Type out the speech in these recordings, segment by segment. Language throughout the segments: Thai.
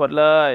กดเลย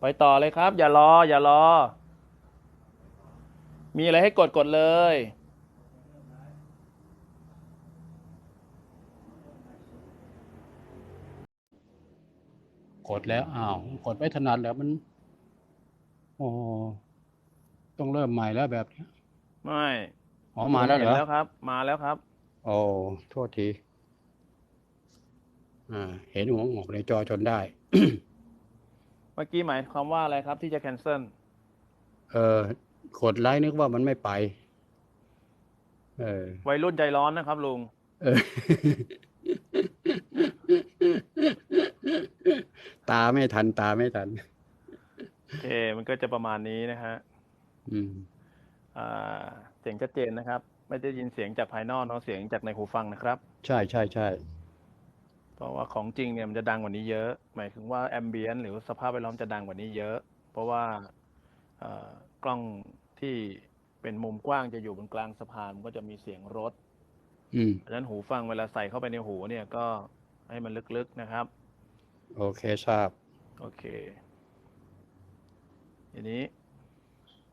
ไปต่อเลยครับ อย่ารอ อย่ารอ มีอะไรให้กดกดเลย กดแล้วอ้าว กดไม่ถนัดแล้วมัน โอ้ต้องเริ่มใหม่แล้วแบบเนี้ยไม่อ๋อมาแล้วเหรห็อนแล้วครับ มาแล้วครับ โอ้โทษที อ่า เห็นหัวงอกในจอจนได้เมื่อกี้หมายความว่าอะไรครับที่จะ cancel เออกดไลค์นึกว่ามันไม่ไป เออ วัยรุ่นใจร้อนนะครับลุง เออ ตาไม่ทัน ตาไม่ทัน โอเค มันก็จะประมาณนี้นะฮะ อืม อ่า เสียงชัดเจนนะครับ ไม่ได้ยินเสียงจากภายนอกเนาะเสียงจากในหูฟังนะครับ ใช่ใช่ใช่ เพราะว่าของจริงเนี่ยมันจะดังกว่านี้เยอะ หมายถึงว่าแอมเบียนหรือสภาพแวดล้อมจะดังกว่านี้เยอะ เพราะว่าเอ่อกล้องที่เป็นมุมกว้างจะอยู่บนกลางสะพานมันก็จะมีเสียงรถอืม เพราะฉะนั้นหูฟังเวลาใส่เข้าไปในหูเนี่ยก็ให้มันลึกๆนะครับ โอเคทราบ โอเค ทีนี้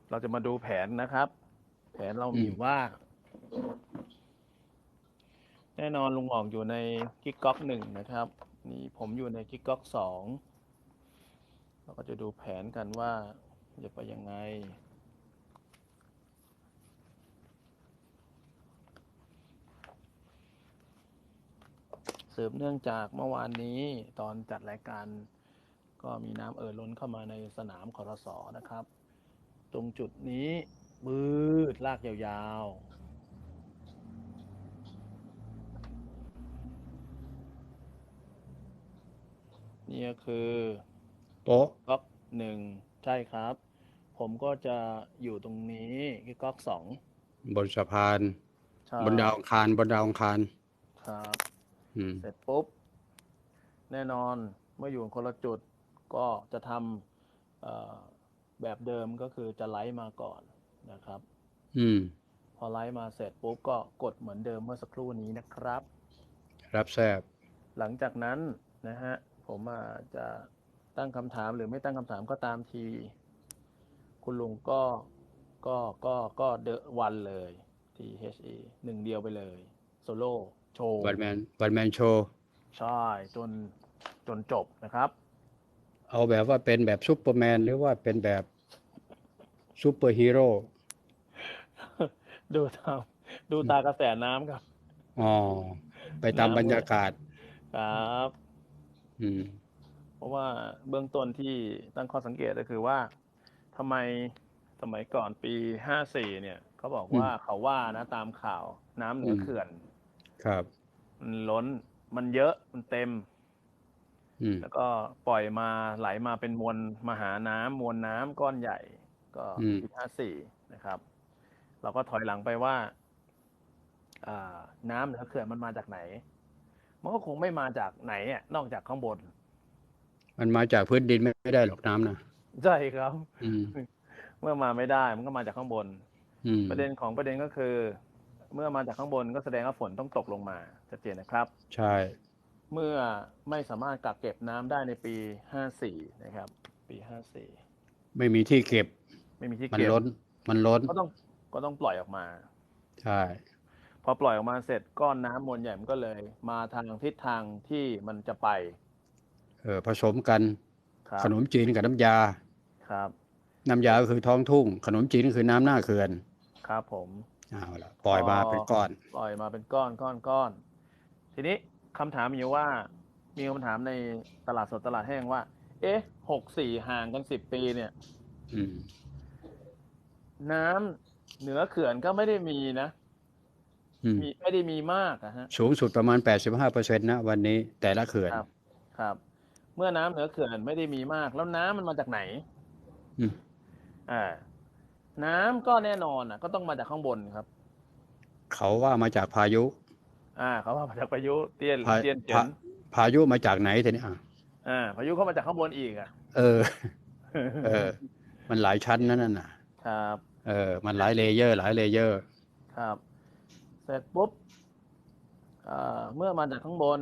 เราจะมาดูแผนนะครับ แผนเรามีอืม ว่า แน่นอนลุงออกอยู่ในกิกก๊อกหนึ่งนะครับ นี่ผมอยู่ในกิกก๊อกสองเราก็จะดูแผนกันว่าจะไปยังไง สืบเนื่องจากเมื่อวานนี้ตอนจัดรายการก็มีน้ำเอ่อล้นเข้ามาในสนามคอรสอนะครับ ตรงจุดนี้มืดลากยาวๆ นี่ก็คือโต๊ะก๊อกหนึ่งใช่ครับ ผมก็จะอยู่ตรงนี้ที่ก๊อกสองบนสะพาน ใช่บนดาวอังคารบนดาวอังคารครับ อืม เสร็จปุ๊บ แน่นอนเมื่ออยู่คนละจุดก็จะทำเอ่อแบบเดิมก็คือจะไลฟ์มาก่อนนะครับ อืม พอไลฟ์มาเสร็จปุ๊บก็กดเหมือนเดิมเมื่อสักครู่นี้นะครับ รับแซบหลังจากนั้นนะฮะ ผมอาจจะตั้งคำถามหรือไม่ตั้งคำถามก็ตามที คุณลุงก็ก็ก็ก็เดอะวันเลย T H E หนึ่งเดียวไปเลย โซโล่โชว์วันแมนวันแมนโชว์ใช่จนจนจบนะครับ เอาแบบว่าเป็นแบบซูเปอร์แมนหรือว่าเป็นแบบซูเปอร์ฮีโร่ดูตามดูตากระแสน้ำครับ อ๋อ ไปตามน้ำบรรยากาศ ครับอืม เพราะว่าเบื้องต้นที่ตั้งข้อสังเกตก็คือว่าทำไมสมัยก่อนปี54เนี่ยเขาบอกว่าเขาว่านะตามข่าวน้ำเหนืออมเขื่อน ครับ มันล้นมันเยอะมันเต็มอืมแล้วก็ปล่อยมาไหลมาเป็นมวลมหาน้ำมวลน้ำก้อนใหญ่ ก็อืมปี54นะครับ เราก็ถอยหลังไปว่าอ่าน้ำเหนือเขื่อนมันมาจากไหน มันก็คงไม่มาจากไหนอะนอกจากข้างบน มันมาจากพื้นดินไม่ได้หรอกน้ำนะใช่ครับ อืมเมื่อมาไม่ได้มันก็มาจากข้างบน อืมประเด็นของประเด็นก็คือ เมื่อมาจากข้างบนก็แสดงว่าฝนต้องตกลงมาชัดเจนนะครับ ใช่ เมื่อไม่สามารถกักเก็บน้ำได้ในปี54นะครับ ปีไม่มีที่เก็บ54ไม่มีที่มันเก็บล้น มันล้น ก็ต้องก็ต้องปล่อยออกมา ใช่ พอปล่อยออกมาเสร็จก้อนน้ำมวลใหญ่มันก็เลย มาทางทิศทางที่มันจะไปเออผสมกันครับขนมจีนกับน้ำยา ครับ น้ำยาก็คือท้องทุ่ง ขนมจีนก็คือน้ำหน้าเขื่อน ครับผมเอาละปล่อยมาเป็นก้อน ปล่อยมาเป็นก้อนก้อนก้อน ทีนี้คำถามมีอยู่ว่า มีคำถามในตลาดสดตลาดแห้งว่า เอ๊ะหกสี่ห่างกันสิบปีเนี่ยอืมน้ำเหนือเขื่อนก็ไม่ได้มีนะอื มมีไม่ได้มีมากอะฮะสูงสุดประมาณ 85เปอร์เซ็นต์นะวันนี้แต่ละเขื่อนครับ ครับ เมื่อน้ำเหนือเขื่อนไม่ได้มีมาก แล้วน้ำมันมาจากไหนอืม อ่า น้ำก็แน่นอนอะ ก็ต้องมาจากข้างบนครับ เขาว่ามาจากพายุ อ่า เขาว่ามาจากพายุเตี้ยนพาเตี้ยนเจียพานพายุมาจากไหนทีนี้อะอ่าพายุเข้ามาจากข้างบนอีกอะ เออ เออ มันหลายชั้นนั่นน่ะ ครับ เออ มันหลายเลเยอร์ หลายเลเยอร์ ครับ เสร็จปุ๊บเอ่อเมื่อมาจากข้างบน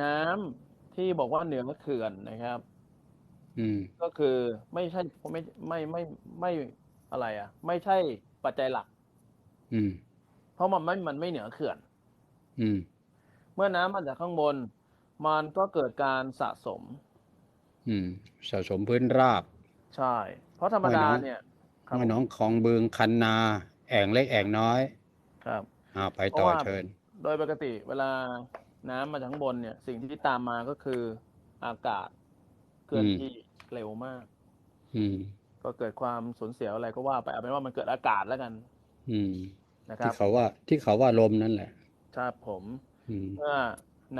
น้ำที่บอกว่าเหนือเขื่อนนะครับอืมก็คือไม่ใช่ไม่ไม่ไม่ไม่อะไร อะ ไม่ใช่ปัจจัยหลัก อืม เพราะมันไม่มันไม่เหนือเขื่อน อืม เมื่อน้ำมาจากข้างบน มันก็เกิดการสะสม อืม สะสมพื้นราบ ใช่ เพราะธรรมดาไม่น้อยเนี่ยครับแม่น้องคลองบึงคันนา แอ่งเล็กแอ่งน้อยครับอ่าไปต่อเพราะว่าเชิญ โดยปกติเวลาน้ำมาจากข้างบนเนี่ย สิ่งที่ตามมาก็คืออากาศเคลื่อนอืมที่เร็วมาก อืม ก็เกิดความสูญเสียอะไรก็ว่าไปเอาเป็นว่ามันเกิดอากาศแล้วกัน อืมนะครัที่บเขาว่าที่เขาว่าลมนั่นแหละครับผมอืมเมื่อ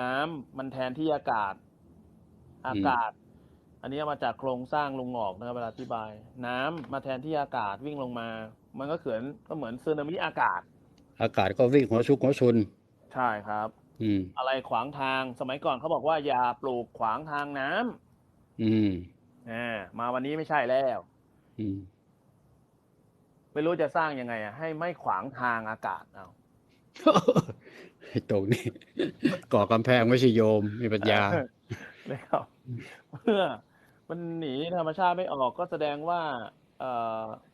น้ำมันแทนที่อากาศ อากาศ อันนี้เอามาจากโครงสร้างลงงอกนะครับเวลาอธิบาย น้ำมาแทนที่อากาศวิ่งลงมา มันก็เขินก็เหมือนสึนามิอากาศ อากาศก็วิ่งหัวชุกหัวชุนใช่ครับ อืม อะไรขวางทางสมัยก่อนเขาบอกว่าอย่าปลูกขวางทางน้ำอืม อ่ามาวันนี้ไม่ใช่แล้ว อืม ไม่รู้จะสร้างยังไงอะให้ไม่ขวางทางอากาศเอาไอ้ตรงนี้ ก่อกำแพงไม่ใช่โยม มีปัญญาเลยครับเมื่อมันหนีธรรมชาติไม่ออกก็แสดงว่าเอ่อ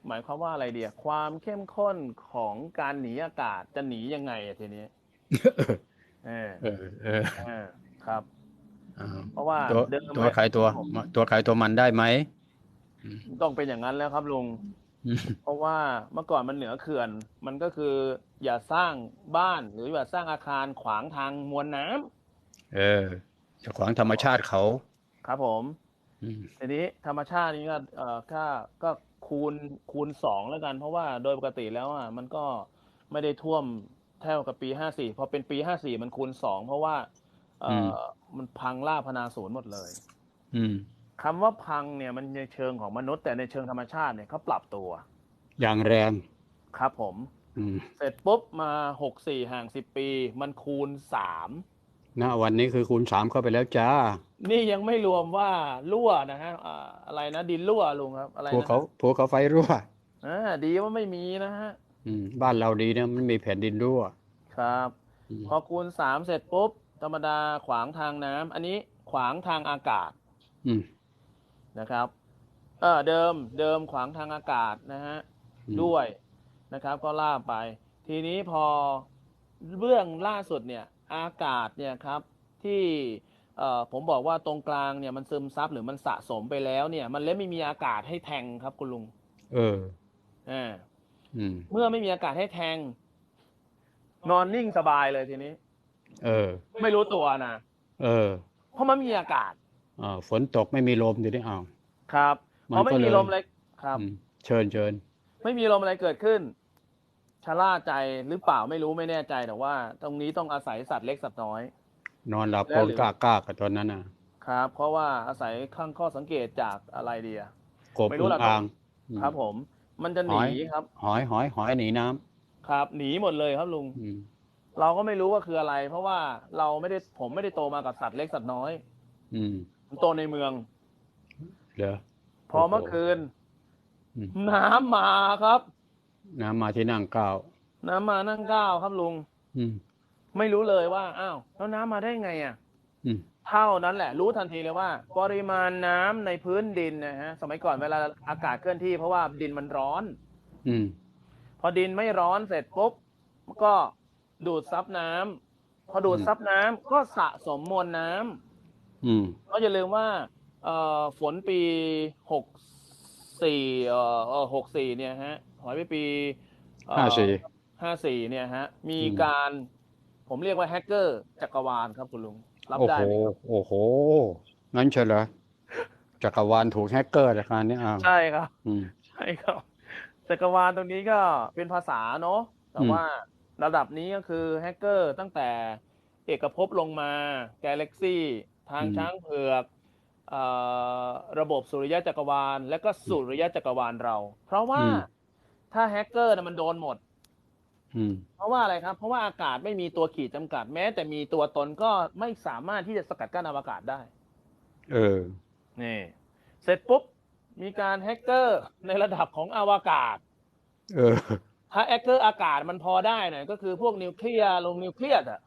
หมายความว่าอะไรเดียความเข้มข้นของการหนีอากาศจะหนียังไงอะทีนี้เออเออเออเออครับอ่าเพราะว่าตัวเดิมตัวใครตัวผมตัวใครตัวมันได้ไหมต้องเป็นอย่างนั้นแล้วครับลุงอืมเพราะว่าเมื่อก่อนมันเหนือเขื่อน มันก็คือ อย่าสร้างบ้านหรืออย่าสร้างอาคารขวางทางมวลน้ำเออจะขวางธรรมชาติเขา ครับผมอืมทีนี้ธรรมชาตินี้ก็เอ่อค่าก็ คูณคูณสองแล้วกัน เพราะว่าโดยปกติแล้วอะมันก็ไม่ได้ท่วมเท่ากับปีห้าสี่พอเป็นปีห้าสี่มันคูณสองเพราะว่าเอ่ออมันพังล่าพนาศูนย์หมดเลย อืมคำว่าพังเนี่ยมันในเชิงของมนุษย์แต่ในเชิงธรรมชาติเนี่ยเขาปรับตัว อย่างแรงครับผมอืมเสร็จปุ๊บมาหกสี่ห่างสิบปี มันคูณสาม ณวันนี้คือคูณสามเข้าไปแล้วจ้า นี่ยังไม่รวมว่ารั่วนะฮะอ่าอะไรนะดินรั่วลุงครับ อะไรภูนะเขาภูเขาไฟรั่ว อ่าดีว่าไม่มีนะฮะ อืม บ้านเราดีนะมันมีแผ่นดินรั่วครับ อืมพอคูณสามเสร็จปุ๊บ ธรรมดาขวางทางน้ำอันนี้ขวางทางอากาศอืมนะครับเออเดิมเดิมขวางทางอากาศนะฮะ อืมด้วยนะครับก็ล่าไป ทีนี้พอเรื่องล่าสุดเนี่ย อากาศเนี่ยครับที่เอ่อผมบอกว่าตรงกลางเนี่ยมันซึมซับหรือมันสะสมไปแล้วเนี่ย มันเลยไม่มีอากาศให้แทงครับคุณลุง เอออ่าอืมเมื่อไม่มีอากาศให้แทง นอนนิ่งสบายเลยทีนี้ เออ ไม่รู้ตัวนะเออ เพราะมันมีอากาศอ่าฝนตกไม่มีลมอยู่นี่อ้าวครับมันเพราะไม่ก็มีเลยลมอะไรครับอืมเชิญเชิญไม่มีลมอะไรเกิดขึ้น ชะล่าใจหรือเปล่าไม่รู้ไม่แน่ใจแต่ว่า ตรงนี้ต้องอาศัยสัตว์เล็กสัตว์น้อย นอนหลับแล้โกวนหรือกล้ากล้ากับตอนนั้นน่ะ ครับ เพราะว่าอาศัยข้างข้อสังเกตจากอะไรดีอะกบไม่รู้อึ่งล่ะอ่างอืมครับ ผม มันจะหนีหอยครับ หอยหอยหอยหนีน้ำครับหนีหมดเลยครับลุงอืมเราก็ไม่รู้ว่าคืออะไร เพราะว่าเราไม่ได้ผมไม่ได้โตมากับสัตว์เล็กสัตว์น้อย อืมผมโตในเมืองเหรอพอโอ้โหเมื่อคืนอืมน้ำมาครับ น้ำมาที่นั่งก้าวน้ำมานั่งก้าวครับลุง อืม ไม่รู้เลยว่าอ้าวแล้วน้ำมาได้ไงอะอืม เท่านั้นแหละ รู้ทันทีเลยว่า ปริมาณน้ำในพื้นดินนะฮะ สมัยก่อนเวลาอากาศเคลื่อนที่เพราะว่าดินมันร้อน อืม พอดินไม่ร้อนเสร็จปุ๊บก็ดูดซับน้ำพอดูดซับน้ำก็สะสมมวลน้ำ อืม ก็อย่าลืมว่าเอ่อฝนปีหกสี่เอ่อเอ่อหกสี่เนี่ยฮะ ถอยไปปีเอ่อห้าสี่ห้าสี่เนี่ยฮะ มีอืมการผมเรียกว่าแฮกเกอร์จักรวาลครับคุณลุง รับโอ้ได้โหไหมครับโอ้โห งั้นเชียวเหรอจักรวาลถูกแฮกเกอร์รายการนี้อ้าวใช่ครับอืมใช่ครับจักรวาลตรงนี้ก็เป็นภาษาเนาะแต่อืมว่าระดับนี้ก็คือแฮกเกอร์ตั้งแต่เอกภพลงมากาแล็กซี่ ทางช้างเผือกเอ่อระบบสุริยะจักรวาล และก็สุริยะจักรวาลเรา เพราะว่า ถ้าแฮกเกอร์นะมันโดนหมด อืม เพราะว่าอะไรครับ เพราะว่าอากาศไม่มีตัวขีดจำกัดแม้ แต่มีตัวตนก็ไม่สามารถที่จะสกัดกั้นอวกาศได้เออ นี่เสร็จปุ๊บ มีการแฮกเกอร์ในระดับของอวกาศ เออ ถ้าแฮกเกอร์อากาศมันพอได้หน่อยก็คือพวกนิวเคลียร์ลงนิวเคลียร์อะ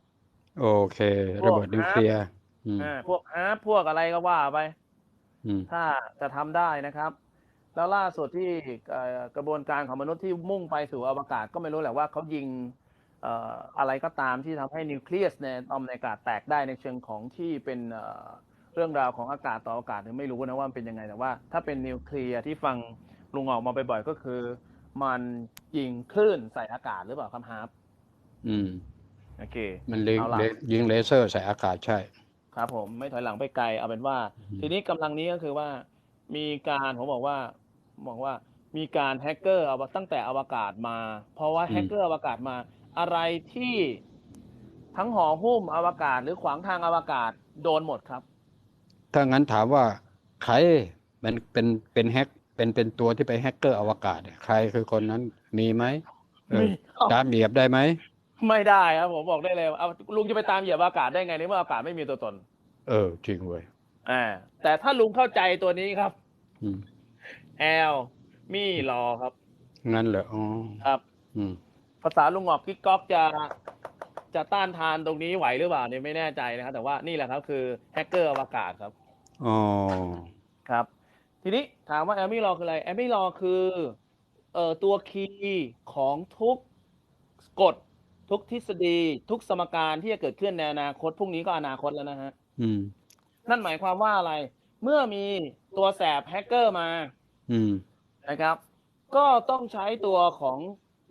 โอเค ระเบิดนิวเคลียร์อืมอ่าพวกฮาร์ปพวกอะไรก็ว่าไป อืม ถ้าจะทำได้นะครับ แล้วล่าสุดที่เอ่อกระบวนการของมนุษย์ที่มุ่งไปสู่อวกาศก็ไม่รู้แหละว่าเขายิงเอ่ออะไรก็ตามที่ทำให้นิวเคลียสในอมในอากาศแตกได้ในเชิงของที่เป็นเอ่อเรื่องราวของอากาศต่ออากาศเนี่ยไม่รู้นะว่ามันเป็นยังไงแต่ว่า ถ้าเป็นนิวเคลียร์ที่ฟังลุงออกมาบ่อยๆก็คือ มันยิงคลื่นใส่อากาศหรือเปล่าครับฮาร์ปอืมโอเค มันยิงเอาล่ะเลยิงเลเซอร์ใส่อากาศใช่ ครับ ผมไม่ถอยหลังไปไกลเอาเป็นว่าอืมทีนี้กำลังนี้ก็คือว่า มีการผมบอกว่า บอกว่ามีการแฮกเกอร์เอาตั้งแต่อวกาศมา เพราะว่าแฮกเกอร์อวกาศมา อะไรที่ทั้งห่อหุ้มอวกาศหรือขวางทางอวกาศโดนหมดครับ ถ้างั้นถามว่าใครมันเป็นเป็นแฮกเป็นเป็นตัวที่ไปแฮกเกอร์อวกาศเนี่ยใครคือคนนั้นมีไหมเออมีครับตามเหยียบได้ไหมไม่ได้ครับผมบอกได้เลยเอาลุงจะไปตามเหยียบอากาศได้ไงในเมื่ออากาศไม่มีตัวตน เออจริงเว้ยอ่าแต่ถ้าลุงเข้าใจตัวนี้ครับอืม แอลมีรอครับ งั้นเหรออ๋อครับ อืม ภาษาลุงหงอกกิ๊กก๊อกจะจะต้านทานตรงนี้ไหวหรือเปล่าเนี่ยไม่แน่ใจนะครับ แต่ว่านี่แหละครับคือแฮกเกอร์อวกาศครับอ๋อครับ ทีนี้ถามว่าแอมมี่รอคืออะไรแอมมี่รอคือเอ่อตัวคีย์ของทุกกฎทุกทฤษฎี ทุกสมการที่จะเกิดขึ้นในอนาคตพรุ่งนี้ก็อนาคตแล้วนะฮะอืม นั่นหมายความว่าอะไร เมื่อมีตัวแสบแฮกเกอร์มา อืม นะครับ ก็ต้องใช้ตัวของ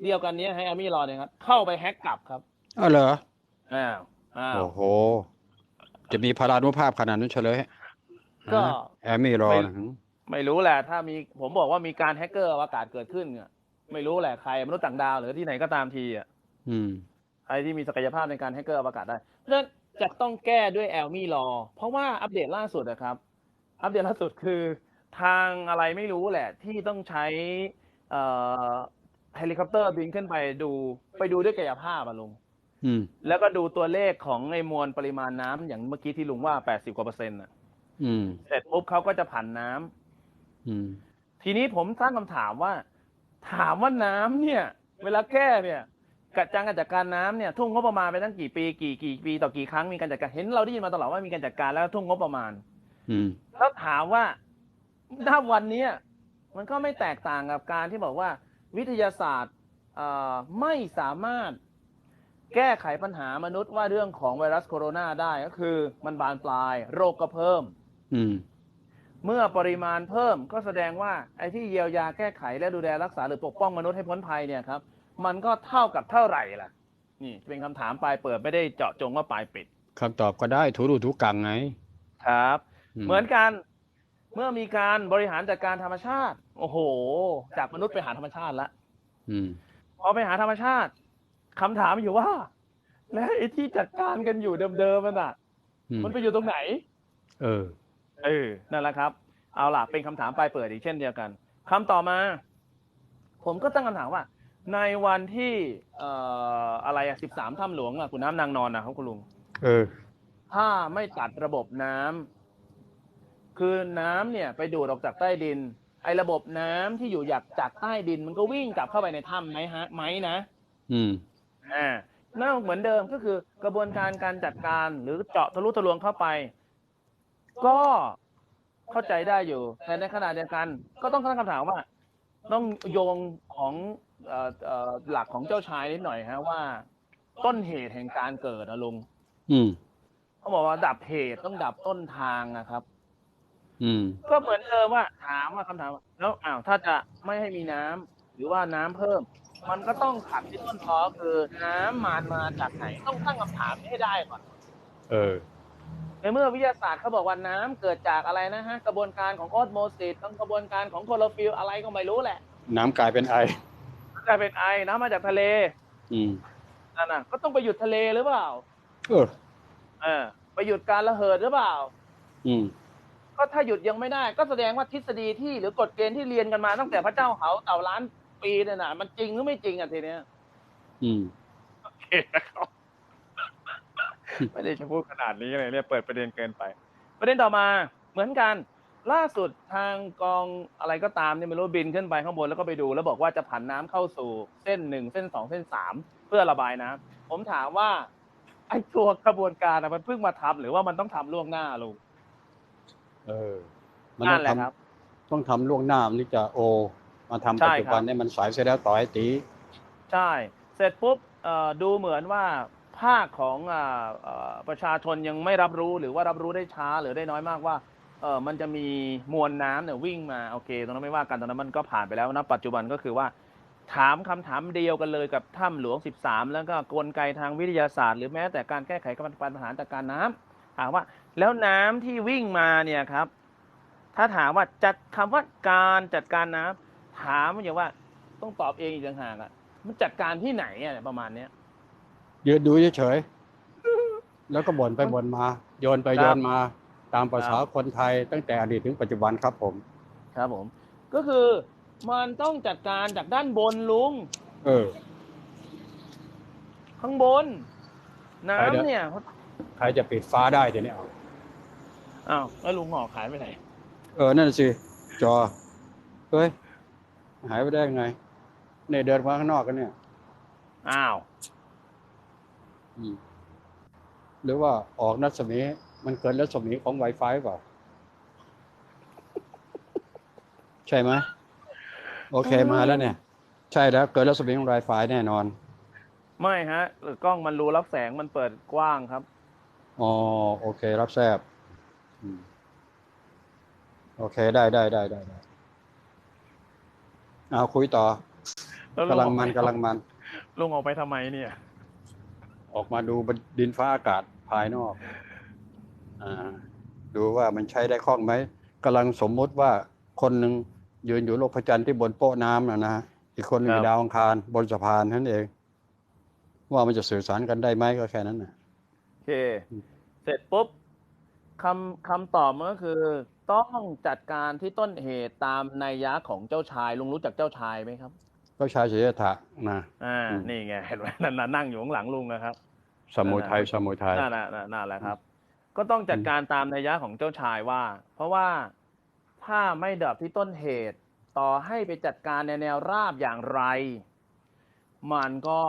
เดียวกันนี้ให้แอมมี่รอเนี่ยครับ เข้าไปแฮกกลับครับอ้าวเหรอ อ้าวอ้าว โอ้โห จะมีพลานุภาพขนาดนั้นเฉลยก็ฮะแอมมี่รอไม่นะไม่รู้แหละ ถ้ามีผมบอกว่ามีการแฮกเกอร์อวกาศเกิดขึ้นเนี่ยไม่รู้แหละใครมนุษย์ต่างดาวหรือที่ไหนก็ตามทีอะ อืม ใครที่มีศักยภาพในการแฮกเกอร์อวกาศได้ เพราะฉะนั้นจะต้องแก้ด้วยแอลมี่รอ เพราะว่าอัปเดตล่าสุดนะครับ อัปเดตล่าสุดคือ ทางอะไรไม่รู้แหละ ที่ต้องใช้เอ่อเฮลิคอปเตอร์บินขึ้นไปดูไปดูด้วยกายภาพอะลุงอืมแล้วก็ดูตัวเลขของไอ้มวลปริมาณน้ำอย่างเมื่อกี้ที่ลุงว่า80กว่าเปอร์เซ็นต์อะอืมเสร็จปุ๊บเขาก็จะผันน้ำอืม ทีนี้ผมตั้งคำถามว่า ถามว่าน้ำเนี่ย เวลาแก้เนี่ยกัดจังการจัดการน้ำเนี่ยทุ่งงบประมาณไปตั้งกี่ปีกี่กี่ปีต่อกี่ครั้งมีการจัดการเห็นเราได้ยินมาตลอดว่ามีการจัดการแล้วทุ่งงบประมาณ อืมแล้วถามว่า ณวันเนี้ยมันก็ไม่แตกต่างกับการที่บอกว่าวิทยาศาสตร์เอ่อไม่สามารถแก้ไขปัญหามนุษย์ว่าเรื่องของไวรัสโคโรนาได้ก็คือ มันบานปลายโรคก็เพิ่มอืมเมื่อปริมาณเพิ่มก็แสดงว่าไอ้ที่เยียวยาแก้ไขและดูแลรักษาหรือปกป้องมนุษย์ให้พ้นภัยเนี่ยครับ มันก็เท่ากับเท่าไหร่ล่ะ นี่เป็นคำถามปลายเปิดไม่ได้เจาะจงว่าปลายปิดคำตอบก็ได้ถูรูถูกังไง ครับ เหมือนกัน เมื่อมีการบริหารจัดการธรรมชาติ โอ้โห จากมนุษย์ไปหาธรรมชาติละอืมพอไปหาธรรมชาติคำถามอยู่ว่า แล้วไอ้ที่จัดการกันอยู่เดิมๆมันอะอืมมันไปอยู่ตรงไหน เออ เออ นั่นแหละครับ เอาล่ะ เป็นคำถามปลายเปิดอีกเช่นเดียวกันคำต่อมา ผมก็ตั้งคำถามว่า ในวันที่ เอ่อ อะไรอะสิบสามถ้ำหลวงอะคุณน้ำนางนอนนะครับคุณลุง เออ ถ้าไม่ตัดระบบน้ำ คือน้ำเนี่ยไปดูดออกจากใต้ดิน ไอ้ระบบน้ำที่อยู่อยากจากใต้ดิน มันก็วิ่งกลับเข้าไปในถ้ำไหมฮะไหมนะ อืมอ่านั่นเหมือนเดิมก็คือกระบวนการการจัดการหรือเจาะทะลุทะลวงเข้าไป ก็เข้าใจได้อยู่ แต่ในขณะเดียวกัน ก็ต้องตั้งคำถามว่า ต้องโยงของเอ่อเอ่อหลักของเจ้าชายนิดหน่อยฮะว่า ต้นเหตุแห่งการเกิดนะลุงอืมเขาบอกว่าดับเหตุต้องดับต้นทางนะครับ อืม ก็เหมือนเดิมว่าถามว่าคำถามว่าแล้วอ้าวถ้าจะไม่ให้มีน้ำหรือว่าน้ำเพิ่ม มันก็ต้องขัดที่ต้นตอคือน้ำมามาจากไหนต้องตั้งคำถามนี้ให้ได้ก่อน เออ ในเมื่อวิทยาศาสตร์เขาบอกว่าน้ำเกิดจากอะไรนะฮะ กระบวนการของออสโมซิสทั้งกระบวนการของโคลอโรฟิลอะไรก็ไม่รู้แหละน้ำกลายเป็นไอกลายเป็นไอน้ำมาจากทะเลอืม นั่นน่ะก็ต้องไปหยุดทะเลหรือเปล่าเออ เออไปหยุดการระเหิดหรือเปล่า อืม ก็ถ้าหยุดยังไม่ได้ ก็แสดงว่าทฤษฎีที่หรือกฎเกณฑ์ที่เรียนกันมาตั้งแต่พระเจ้าเหาเต่าล้านปีเนี่ยนะมันจริงหรือไม่จริงอะทีเนี้ย อืมโอเคนะครับไม่ได้จะพูดขนาดนี้เลยเนี่ยเปิดประเด็นเกินไป ประเด็นต่อมาเหมือนกัน ล่าสุดทางกองอะไรก็ตามเนี่ยไม่รู้บินขึ้นไปข้างบนแล้วก็ไปดู แล้วบอกว่าจะผันน้ำเข้าสู่เส้นหนึ่งเส้นสองเส้นสามเพื่อระบายน้ำผมถามว่าไอ้ตัวกระบวนการอะมันเพิ่งมาทำหรือว่ามันต้องทำล่วงหน้าลุง เออ มันนั่ต้อนงแหละทครับำต้องทำล่วงหน้ามันนี่จะโอ มาทำใช่ปัจจุบันครับ เนี่ยมันสายเสียแล้วต่อไอ้ตี ใช่ เสร็จปุ๊บเอ่อดูเหมือนว่าภาคของอ่าเอ่อประชาชนยังไม่รับรู้หรือว่ารับรู้ได้ช้าหรือได้น้อยมากว่าเออมันจะมีมวลน้ำเนี่ยวิ่งมาโอเค ตรงนั้นไม่ว่ากันตรงนั้นมันก็ผ่านไปแล้วนะปัจจุบันก็คือว่า ถามคำถามเดียวกันเลยกับถ้ำหลวง 13 แล้วก็กลไกทางวิทยาศาสตร์ หรือแม้แต่การแก้ไขปัญหาจากการน้ำถามว่า แล้วน้ำที่วิ่งมาเนี่ยครับ ถ้าถามว่าจัดคำว่าการจัดการน้ำถามอย่างว่า ต้องตอบเองอีกต่างหากอะมันจัดการที่ไหนอะประมาณเนี้ยยืนดูเฉยๆแล้วก็บ่นไปบ่นมา โยนไปครับโยนมาตามภาษาครับคนไทยตั้งแต่อดีตถึงปัจจุบันครับผม ครับผม ก็คือมันต้องจัดการจากด้านบนลุง เออ ข้างบน น้ำไปเดี๋ยวเนี่ย ใครจะปิดฟ้าได้เดี๋ยวนี้เอา อ้าวแล้วลุงหอขายไปไหน เออ นั่นสิ จอ เฮ้ย หายไปได้ไงเนี่ยเดินมาข้างนอกกันเนี่ยอ้าวอืมหรือว่าออกรัศมีมันเกินรัศมีของ Wi-Fi เปล่า ใช่ไหมโอเคมาแล้วเนี่ย ใช่แล้ว เกินรัศมีของ Wi-Fi แน่นอน ไม่ฮะหรือกล้องมันรูรับแสงมันเปิดกว้างครับ อ๋อ โอเครับแซบอืม โอเคได้ได้ได้ได้ได้เอาคุยต่อแล้วกำลังออมันไปกำลังมันลุงออกไปทำไมเนี่ย ออกมาดูบนดินฟ้าอากาศภายนอกอ่าดูว่ามันใช้ได้คล่องไหมกำลังสมมุติว่าคนหนึ่งยืนอยู่โลกพระจันทร์ที่บนโป๊ะน้ำนะนะอีกคนหนึ่งคอรับยู่ดาวอังคารบนสะพานนั่นเอง ว่ามันจะสื่อสารกันได้ไหมก็แค่นั้นนะโอเค เสร็จปุ๊บ คำคำตอบมันก็คือ ต้องจัดการที่ต้นเหตุตามนัยยะของเจ้าชายลุงรู้จักเจ้าชายไหมครับก็ชายเสียถะนะอ่าอืมนี่ไงเห็นไหมนั่นน่ะนั่งอยู่ข้างหลังลุงนะครับ สมุทัยสมุทัยนั่นแหละนั่นนั่นแหละครับ ก็ต้องจัดการตามนัยยะของเจ้าชายว่า เพราะว่าถ้าไม่ดับที่ต้นเหตุ ต่อให้ไปจัดการในแนวราบอย่างไร มันก็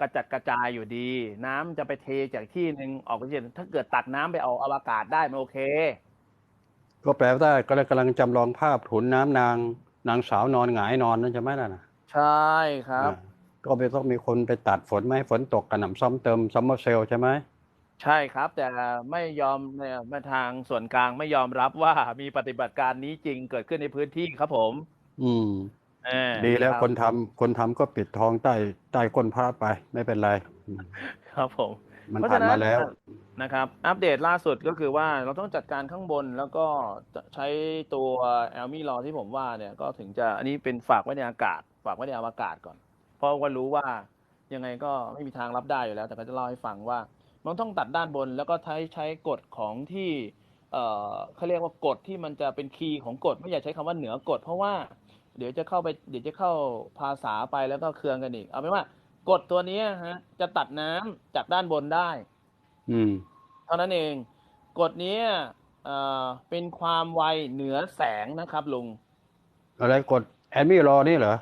กระจัดกระจายอยู่ดี น้ำจะไปเทจากที่หนึ่งออกไปที่หนึ่งถ้าเกิดตัดน้ำไปเอาอวกาศได้มันโอเค ก็แปลว่าก็เลยกำลังจำลองภาพถุนน้ำนางนางสาวนอนหงายนอนนั่นใช่ไหมล่ะนะใช่ครับอ่าก็ไม่ต้องมีคนไปตัดฝนไม่ให้ฝนตกกระหน่ำซ่อมเติมซัมเมอร์เซลล์ใช่ไหมใช่ครับ แต่ไม่ยอมเนี่ยมาทางส่วนกลางไม่ยอมรับว่ามีปฏิบัติการนี้จริงเกิดขึ้นในพื้นที่ครับผม อืมเออ ดีแล้วรับคนทำคนทำก็ปิดทองใต้ใต้ก้นพระไปไม่เป็นไรอืมครับผมมันเพราะผ่าฉะนนั้นมาแล้วนะครับ อัปเดตล่าสุดก็คือว่าเราต้องจัดการข้างบนแล้วก็จะใช้ตัวแอลมี่รอที่ผมว่าเนี่ยก็ถึงจะอันนี้เป็นฝากไว้ในอากาศ ฝากไว้ในอวกาศก่อน เพราะว่ารู้ว่ายังไงก็ไม่มีทางรับได้อยู่แล้ว แต่ก็จะเล่าให้ฟังว่า มันต้องตัดด้านบนแล้วก็ใช้ใช้กฎของที่ เอ่อเขาเรียกว่ากฎที่มันจะเป็นคีย์ของกฎไม่อยากใช้คำว่าเหนือกฎเพราะว่า เดี๋ยวจะเข้าไปเดี๋ยวจะเข้าภาษาไปแล้วก็เคืองกันอีก เอาเป็นว่ากฎตัวเนี้ยฮะ จะตัดน้ำจากด้านบนได้ อืม เท่านั้นเองกฎนี้เอ่อเป็นความไวเหนือแสงนะครับลุงอะไรกดแอนมี่รอนี่เหรอ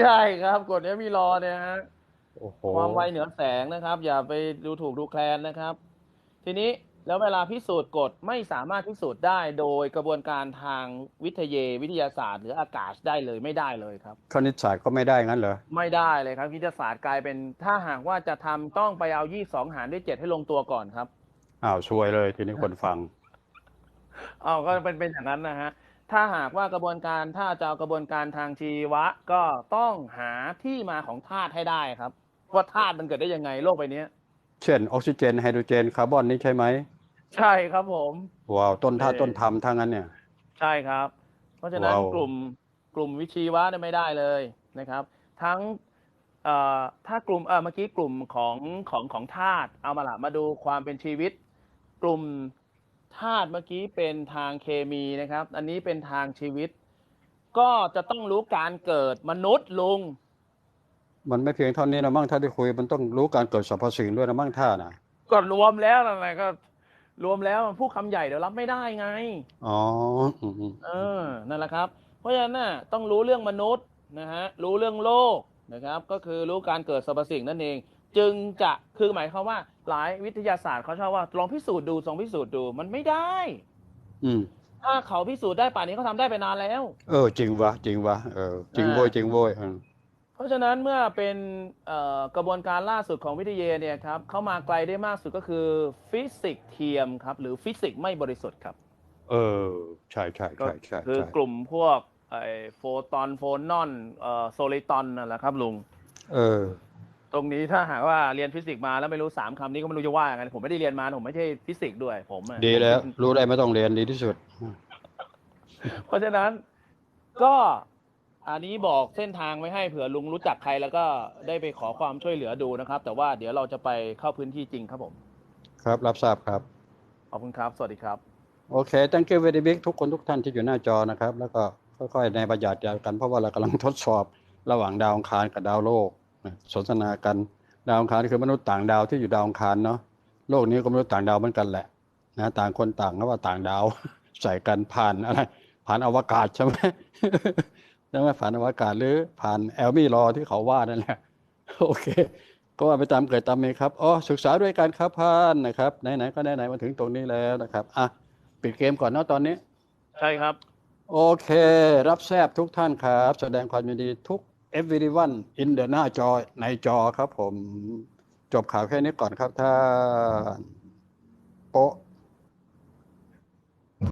ใช่ครับกฎนี้มีรอเนี่ยฮะโอ้โหความไวเหนือแสงนะครับ อย่าไปดูถูกดูแคลนนะครับ ทีนี้ แล้วเวลาพิสูจน์กฎไม่สามารถพิสูจน์ได้โดยกระบวนการทางวิทยาวิทยาศาสตร์ หรืออากาศได้เลยไม่ได้เลยครับคณิตศาสตร์ก็ไม่ได้งั้นเหรอไม่ได้เลยครับวิทยาศาสตร์กลายเป็นถ้าหากว่าจะทำต้องไปเอายี่สองหารด้วยเจ็ดให้ลงตัวก่อนครับอ้าวซวยเลยทีนี้คนฟังอ๋อก็เป็นเป็นอย่างนั้นนะฮะถ้าหากว่ากระบวนการถ้าจะเอากระบวนการทางชีวะ ก็ต้องหาที่มาของธาตุให้ได้ครับว่าธาตุมันเกิดได้ยังไงโลกใบเนี้ยเช่นออกซิเจนไฮโดรเจนคาร์บอนนี่ใช่ไหม ใช่ครับผม ว้าวต้นท่าเอ่อต้นธรรมทั้งนั้นเนี่ย ใช่ครับ เพราะฉะนั้นว้าว กลุ่มกลุ่มวิชีวะเนี่ยไม่ได้เลยนะครับ ทั้งเอ่อถ้ากลุ่มเออเมื่อกี้กลุ่มของของของธาตุเอามาละมาดูความเป็นชีวิต กลุ่มธาตุเมื่อกี้เป็นทางเคมีนะครับ อันนี้เป็นทางชีวิต ก็จะต้องรู้การเกิดมนุษย์ลุง มันไม่เพียงเท่านี้นะมั่งถ้าได้คุย มันต้องรู้การเกิดสรรพสิ่งด้วยนะมั่งท่านะก็รวมแล้วนั่นแหละก็ รวมแล้วมันพูดคำใหญ่เดี๋ยวรับไม่ได้ไง อ๋ออืมอืมเออ นั่นแหละครับ เพราะฉะนั้นน่ะต้องรู้เรื่องมนุษย์นะฮะ รู้เรื่องโลกนะครับ ก็คือรู้การเกิดสรรพสิ่งนั่นเอง จึงจะ คือหมายความว่า หลายวิทยาศาสตร์เขาชอบว่าลองพิสูจน์ดูลองพิสูจน์ดู มันไม่ได้ อืม ถ้าเขาพิสูจน์ได้ป่านนี้เขาทำได้ไปนานแล้ว เออ จริงวะจริงวะเออ จริงอ่าโว้ยจริงโว้ยเออ เพราะฉะนั้นเมื่อเป็นเอ่อกระบวนการล่าสุดของวิทยาเนี่ยครับเข้ามาไกลได้มากสุดก็คือฟิสิกส์เทียมครับหรือฟิสิกส์ไม่บริสุทธิ์ครับ เออใช่ใช่ก็ใช่ใช่คือใช่กลุ่มพวกไอ้โฟตอนโฟนอนเอ่อโซลิตอนนั่นแหละครับลุง เออ ตรงนี้ถ้าหากว่าเรียนฟิสิกส์มาแล้วไม่รู้สามคำนี้ก็ไม่รู้จะว่ายังไงผมไม่ได้เรียนมาผมไม่ใช่ฟิสิกส์ด้วยผมอะดีแล้ว รู้ได้ไม่ต้องเรียนดีที่สุด เพราะฉะนั้นก็ อันนี้บอกเส้นทางไว้ให้เผื่อลุงรู้จักใครแล้วก็ได้ไปขอความช่วยเหลือดูนะครับ แต่ว่าเดี๋ยวเราจะไปเข้าพื้นที่จริงครับผม ครับ รับทราบครับ ขอบคุณครับ สวัสดีครับ โอเค thank you very big ทุกคนทุกท่านที่อยู่หน้าจอนะครับ แล้วก็ค่อยๆในประหยัดยากันเพราะว่าเรากำลังทดสอบระหว่างดาวอังคารกับดาวโลกนะสนทนากันดาวอังคารคือมนุษย์ต่างดาวที่อยู่ดาวอังคารเนาะโลกนี้ก็มนุษย์ต่างดาวเหมือนกันแหละนะต่างคนต่างก็ว่าต่างดาวใส่กันผ่านอะไรผ่านอวกาศใช่ไหมใช่ไหมผ่านอวกาศหรือผ่านแอลมี่รอที่เขาว่านั่นแหละโอเค ก็ว่าไปตามเกิดตามมีครับอ๋อศึกษาด้วยกันครับพานนะครับไหนๆก็ไหนๆมาถึงตรงนี้แล้วนะครับอะปิดเกมก่อนเนาะตอนนี้ ใช่ครับ โอเค รับแซบทุกท่านครับ แสดงความยินดีทุก everyone in the หน้าจอในจอครับผมจบข่าวแค่นี้ก่อนครับท่านโป๊ะ